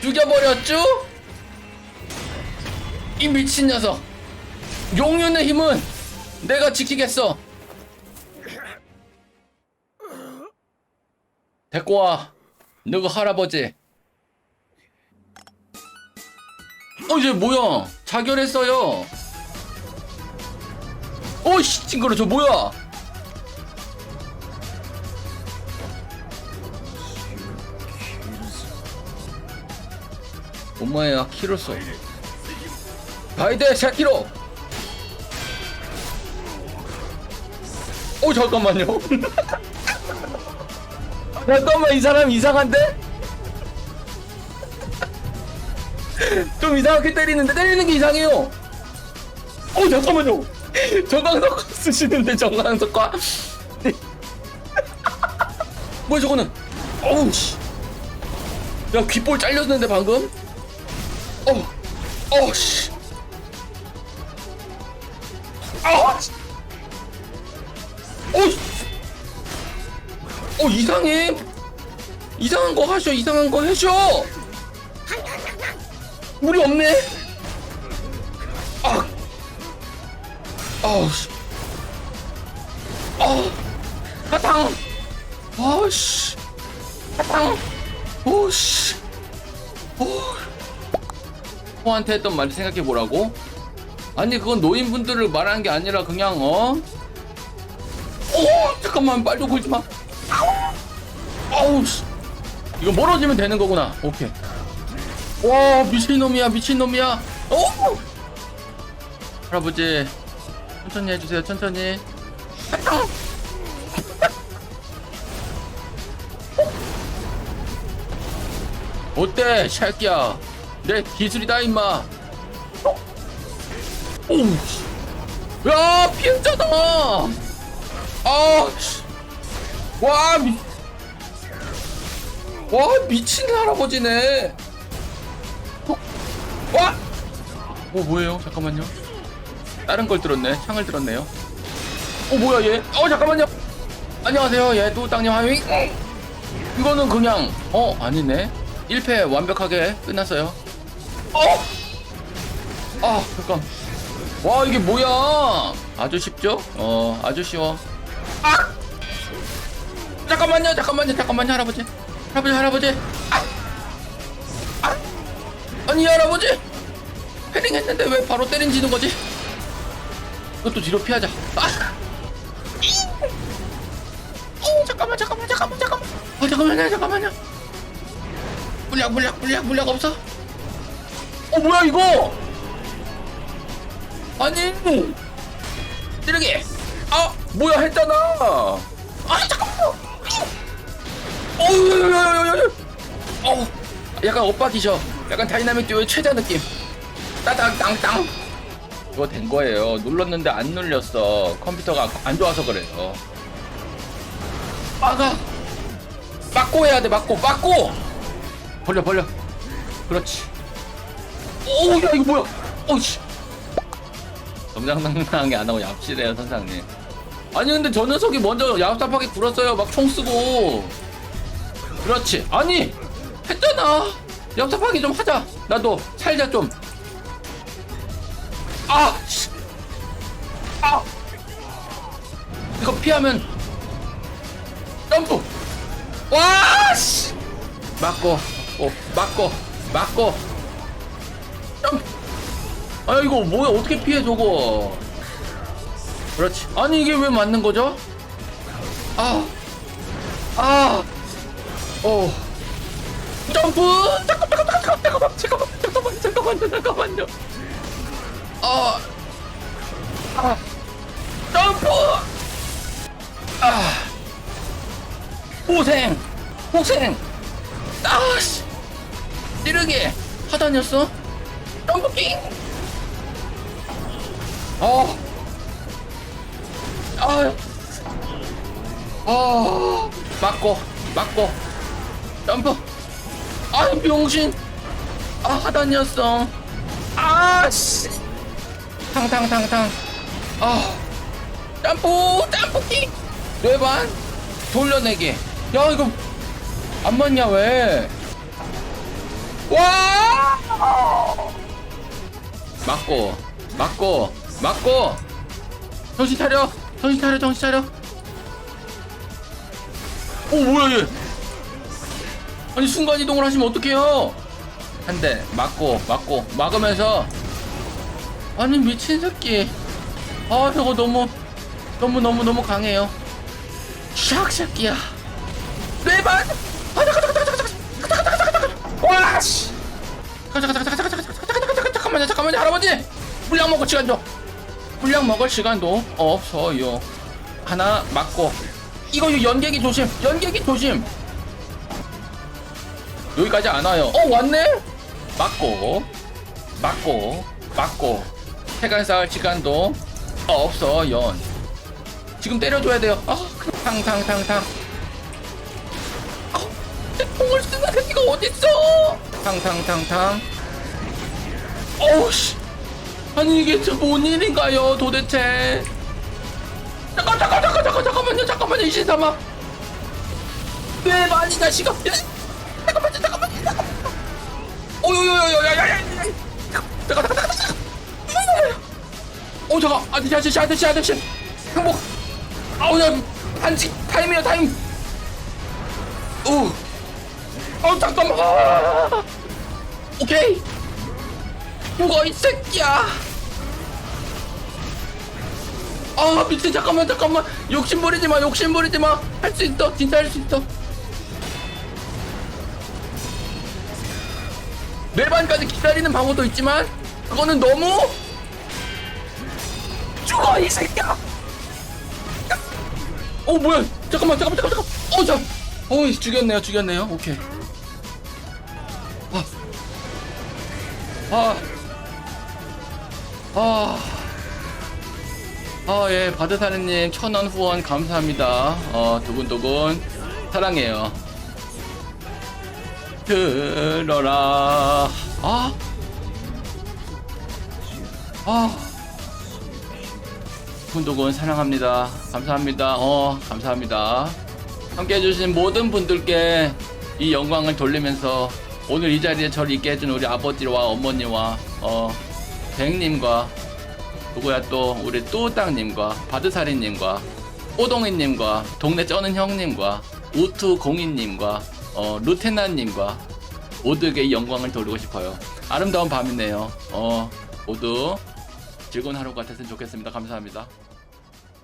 죽여버렸죠? 이 미친 녀석. 용윤의 힘은 내가 지키겠어. 데리고 와 너그 할아버지. 어 이제 뭐야? 자결했어요. 어이씨 징그러 저 뭐야 엄마야 키로소 바이데 샤키로! 어 잠깐만요. 잠깐만 이 사람 이상한데? 좀 이상하게 때리는데 때리는 게 이상해요. 어 잠깐만요. 정강석 쓰시는데 정강석과? 뭐야 저거는? 어우 씨야 귓볼 잘렸는데 방금 어, 어, 씨. 아, 씨. 어, 씨. 어, 이상해. 이상한 거 하셔, 이상한 거 해줘. 우리 없네. 아, 아우, 씨. 아, 사탕. 아, 씨. 사탕. 오, 씨. 오. 포한테 했던 말 생각해 보라고? 아니 그건 노인분들을 말하는 게 아니라 그냥 어? 오 잠깐만 말좀 걸지 마. 아우 씨. 이거 멀어지면 되는 거구나. 오케이. 와 미친놈이야 미친놈이야. 오 할아버지 천천히 해주세요 천천히. 어때 샤키야 내 기술이다 임마. 오우 씨. 야 피했잖아 아 와 미... 와 미친 할아버지네. 어? 와! 어 뭐예요? 잠깐만요. 다른 걸 들었네. 창을 들었네요. 어 뭐야 얘 어 잠깐만요. 안녕하세요. 예 뚜땅님 하밍 이거는 그냥 어 아니네. 1패 완벽하게 끝났어요 어! 아 잠깐 와 이게 뭐야 아주 쉽죠? 어 아주 쉬워 아! 잠깐만요 잠깐만요 잠깐만요 할아버지 할아버지 할아버지 아! 아! 아니 할아버지 패링 했는데 왜 바로 때린지는 거지? 이것도 뒤로 피하자 아! 어, 잠깐만 잠깐만 잠깐만 잠깐만 아 잠깐만요 잠깐만요 물약 물약 물약 물약 없어? 어 뭐야 이거? 아니. 찌르기. 아. 뭐야 했잖아. 아 잠깐만. 어우야야야야야 어 약간 오빠 기셔 약간 다이나믹 듀오의 최자 느낌. 따당 땅땅. 이거 된 거예요. 눌렀는데 안 눌렸어. 컴퓨터가 안 좋아서 그래요. 막아 막고 해야 돼 막고. 막고. 벌려 벌려. 그렇지 오야 이거 뭐야? 오씨. 정장당당하게 안 하고 얍실해요 선장님. 아니 근데 저 녀석이 먼저 얍삽하게 굴었어요. 막 총 쓰고. 그렇지. 아니 했잖아. 얍삽하게 좀 하자. 나도 살자 좀. 아! 씨. 아! 이거 피하면 점프. 와! 씨! 맞고. 어, 맞고. 맞고 아 이거 뭐야 어떻게 피해 저거 그렇지 아니 이게 왜 맞는 거죠 아 아, 어, 점프! 잠깐, 잠깐, 잠깐, 잠깐만, 잠깐만, 잠깐만, 잠깐만요, 잠깐만요. 아, 아, 점프! 아, 고생, 고생. 아씨, 찌르기 하다녔어? 점프킹. 어, 아, 아, 맞고, 맞고, 점프. 아, 병신. 아, 하다녔어. 아, 씨. 탕탕탕탕. 아, 점프, 점프킹. 뇌반 돌려내기. 야, 이거 안 맞냐 왜? 와! 맞고 맞고 맞고 정신 차려 정신 차려 정신 차려 오 뭐야 얘 아니 순간이동을 하시면 어떡해요 한 대 맞고 맞고 막으면서 아니 미친 새끼 아 저거 너무 너무 너무 너무 강해요 샥 새끼야 뇌반 와씨 잠깐만요 잠깐만요 할아버지 물약 먹고 시간 줘 물량 먹을 시간도 없어요. 하나 맞고. 이거 연계기 조심 연계기 조심. 여기까지 안 와요. 어 왔네? 맞고 맞고 맞고. 세간 쌓을 시간도 없어요. 지금 때려줘야 돼요. 아 탕탕탕탕. 공을 쓰는 새끼가 어딨어? 탕탕탕탕. 어우씨 아니 이게 저뭔 일인가요 도대체 잠깐 잠깐 잠깐 잠깐 잠깐만요 잠깐만요 이신삼아 왜 많이 자식아 예? 잠깐만요 잠깐만요 오요요요요야야야 잠깐 잠깐 잠깐 오 잠깐 아저씨 아저씨 아저씨 행복 아우 야 반칙 타임이야 타임 오 어, 잠깐만 아, 오케이 죽어 이 새끼야? 아 미친 잠깐만 잠깐만. 욕심 부리지 마 욕심 부리지 마할 수 있어 진짜 할 수 있어. 내반까지 기다리는 방어도 있지만 그거는 너무 죽어 이 새끼야! 어 뭐야? 잠깐만 잠깐만 잠깐만 어자 어이 죽였네요 죽였네요. 오케이. 아. 아. 아, 예, 바드사르님 천원 후원 감사합니다. 어, 두근두근 사랑해요. 들어라. 아. 아. 두근두근 사랑합니다. 감사합니다. 어, 감사합니다. 함께 해주신 모든 분들께 이 영광을 돌리면서 오늘 이 자리에 저를 있게 해준 우리 아버지와 어머니와 어 백님과 누구야 또 우리 뚜땅님과 바드사리님과 오동이님과 동네 쩌는 형님과 우투 공인님과 어 루테나님과 모두에게 이 영광을 돌리고 싶어요. 아름다운 밤이네요. 어 모두 즐거운 하루가 됐으면 좋겠습니다. 감사합니다.